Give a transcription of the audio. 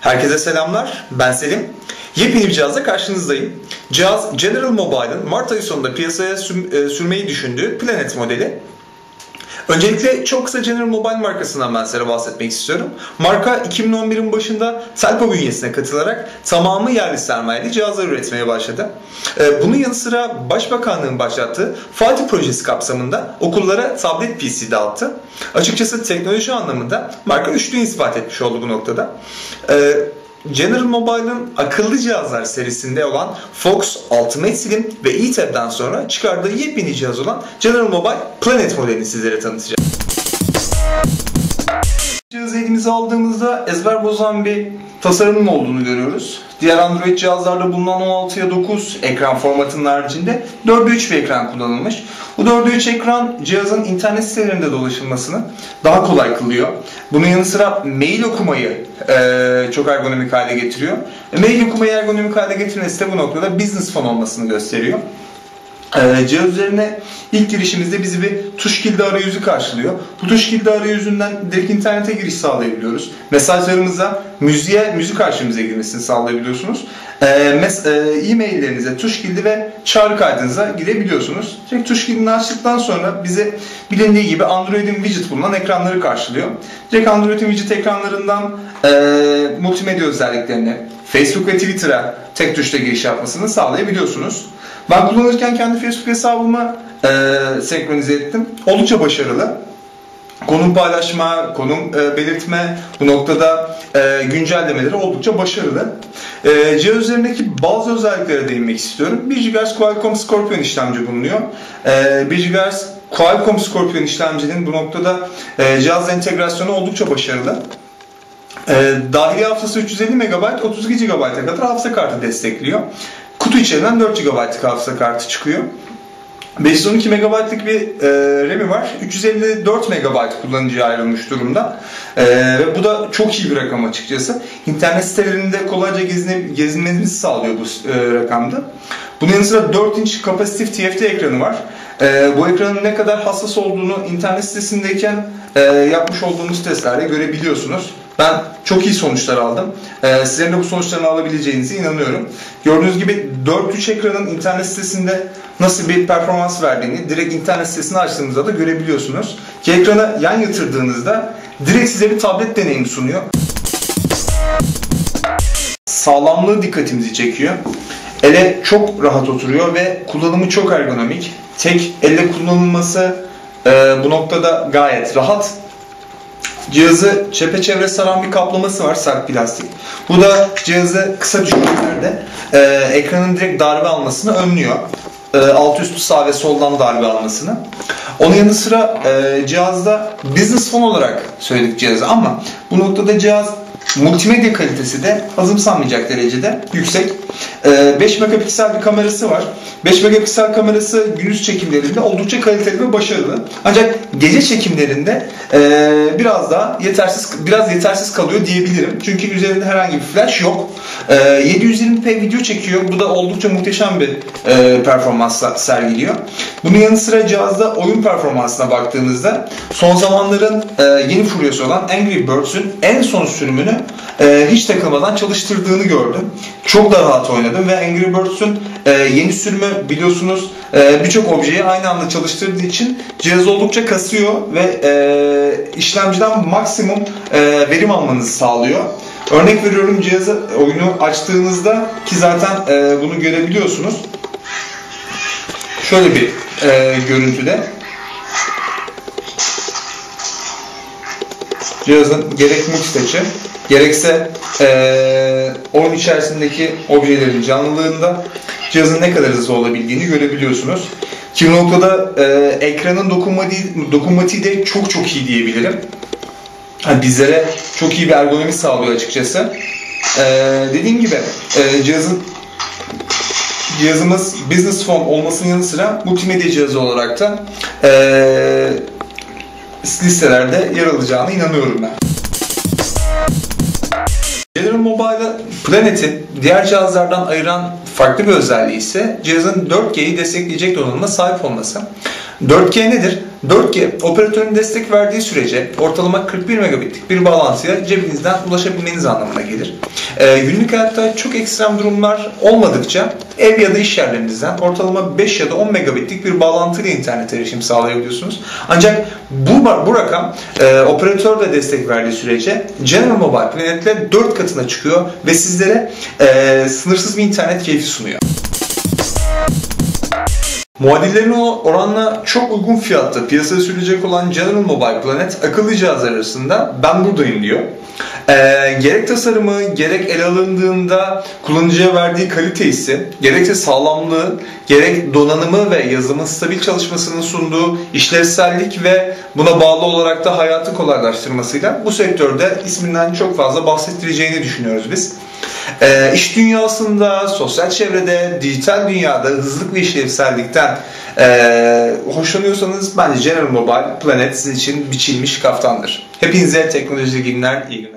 Herkese selamlar. Ben Selim. Yepyeni bir cihazla karşınızdayım. Cihaz General Mobile'ın Mart ayı sonunda piyasaya e, sürmeyi düşündüğü Planet modeli. Öncelikle çok kısa General Mobile markasından ben size bahsetmek istiyorum. Marka 2011'in başında Telco bünyesine katılarak tamamı yerli sermayeli cihazlar üretmeye başladı. Ee, Bunun yanı sıra Başbakanlığın başlattığı Fatih projesi kapsamında okullara tablet PC dağıttı. Açıkçası teknoloji anlamında marka üçlüğü ispat etmiş oldu bu noktada. General Mobile'ın akıllı cihazlar serisinde olan Fox, Ultimate ve eTab'den sonra çıkardığı yepyeni cihaz olan General Mobile Planet modelini sizlere tanıtacağım. Cihazı elimize aldığımızda ezber bozan bir tasarımın olduğunu görüyoruz. Diğer Android cihazlarda bulunan 16'ya 9 ekran formatının haricinde 4'e 3 bir ekran kullanılmış. Bu 4'e 3 ekran cihazın internet sitelerinde dolaşılmasını daha kolay kılıyor. Bunun yanı sıra mail okumayı e, çok ergonomik hale getiriyor. E, mail okumayı ergonomik hale getirmesi de bu noktada business phone olmasını gösteriyor. Cihaz üzerine ilk girişimizde bizi bir tuş kilidi arayüzü karşılıyor. Bu tuş kilidi arayüzünden direkt internete giriş sağlayabiliyoruz. Mesajlarımıza, müziğe, müzik arşivimize girmesini sağlayabiliyorsunuz. Ee, e, e-maillerinize, tuş kilidi ve çağrı kaydınıza girebiliyorsunuz. Direkt tuş kilidini açtıktan sonra bize bilindiği gibi Android'in widget bulunan ekranları karşılıyor. Direkt Android'in widget ekranlarından e, multimedya özelliklerini, Facebook ve Twitter'a tek tuşla giriş yapmasını sağlayabiliyorsunuz. Ben kullanırken kendi Facebook hesabımı e, senkronize ettim. Oldukça başarılı. Konum paylaşma, konum e, belirtme, bu noktada e, güncellemeleri oldukça başarılı. E, cihaz üzerindeki bazı özelliklere değinmek istiyorum. 1 GHz Qualcomm Scorpion işlemci bulunuyor. E, 1 GHz Qualcomm Scorpion işlemcinin bu noktada e, cihazla entegrasyonu oldukça başarılı. E, dahili hafızası 350 MB, 32 GB'a kadar hafıza kartı destekliyor. Kutu içerisinden 4 GB'lık hafıza kartı çıkıyor. 512 MB'lık bir e, RAM'i var. 354 MB kullanıcıya ayrılmış durumda. E, ve bu da çok iyi bir rakam açıkçası. İnternet sitelerinde kolayca gezine, gezinmenizi sağlıyor bu e, rakamda. Bunun yanı sıra 4 inç kapasitif TFT ekranı var. E, bu ekranın ne kadar hassas olduğunu internet sitesindeyken e, yapmış olduğumuz testlerde görebiliyorsunuz. Ben çok iyi sonuçlar aldım. Ee, sizlerin de bu sonuçlarını alabileceğinize inanıyorum. Gördüğünüz gibi 4.3 ekranın internet sitesinde nasıl bir performans verdiğini direkt internet sitesini açtığınızda da görebiliyorsunuz. Ki ekranı yan yatırdığınızda direkt size bir tablet deneyimi sunuyor. Sağlamlığı dikkatimizi çekiyor. Ele çok rahat oturuyor ve kullanımı çok ergonomik. Tek elle kullanılması e, bu noktada gayet rahat Cihazı çepeçevre saran bir kaplaması var sert plastik. Bu da cihazı kısa düşürmelerde e, ekranın direkt darbe almasını önlüyor. E, alt üstü sağ ve soldan darbe almasını. Onun yanı sıra e, cihazda business phone olarak söyledik cihazı ama bu noktada cihaz multimedya kalitesi de azımsanmayacak derecede yüksek. 5 megapiksel bir kamerası var. 5 megapiksel kamerası gündüz çekimlerinde oldukça kaliteli ve başarılı. Ancak gece çekimlerinde biraz daha yetersiz biraz yetersiz kalıyor diyebilirim. Çünkü üzerinde herhangi bir flash yok. 720p video çekiyor. Bu da oldukça muhteşem bir performans sergiliyor. Bunun yanı sıra cihazda oyun performansına baktığımızda son zamanların yeni furyası olan Angry Birds'ün en son sürümünü hiç takılmadan çalıştırdığını gördüm. Çok da rahat oynadım ve Angry Birds'ün yeni sürümü biliyorsunuz birçok objeyi aynı anda çalıştırdığı için cihaz oldukça kasıyor ve işlemciden maksimum verim almanızı sağlıyor. Örnek veriyorum cihazı oyunu açtığınızda ki zaten bunu görebiliyorsunuz. Şöyle bir görüntüde cihazın gerek multitouch'ı gerekse e, oyun içerisindeki objelerin canlılığında cihazın ne kadar hızlı olabildiğini görebiliyorsunuz. Ki bu noktada e, ekranın dokunmatiği, dokunmatiği de çok çok iyi diyebilirim. Yani bizlere çok iyi bir ergonomi sağlıyor açıkçası. E, dediğim gibi e, cihazın cihazımız business phone olmasının yanı sıra multimedya cihazı olarak da e, listelerde yer alacağına inanıyorum ben. General Mobile Planet'in diğer cihazlardan ayıran farklı bir özelliği ise cihazın 4G'yi destekleyecek donanıma sahip olması. 4G nedir? 4G operatörün destek verdiği sürece ortalama 41 megabitlik bir bağlantıya cebinizden ulaşabilmeniz anlamına gelir. Ee, günlük hayatta çok ekstrem durumlar olmadıkça ev ya da iş yerlerinizden ortalama 5 ya da 10 megabitlik bir bağlantıyla internet erişim sağlayabiliyorsunuz. Ancak bu, bu rakam e, operatör de destek verdiği sürece General Mobile Planet'le 4 katına çıkıyor ve sizlere e, sınırsız bir internet keyfi sunuyor. Muadillerine oranla çok uygun fiyatta piyasaya sürülecek olan General Mobile Planet akıllı cihazlar arasında ben buradayım diyor. Ee, gerek tasarımı, gerek ele alındığında kullanıcıya verdiği kalite ise, gerekse sağlamlığı, gerek donanımı ve yazılımın stabil çalışmasının sunduğu işlevsellik ve buna bağlı olarak da hayatı kolaylaştırmasıyla bu sektörde isminden çok fazla bahsettireceğini düşünüyoruz biz. Ee, iş dünyasında, sosyal çevrede, dijital dünyada hızlık ve işlevsellikten e, hoşlanıyorsanız bence General Mobile Planet sizin için biçilmiş kaftandır. Hepinize teknoloji günler, iyi günler.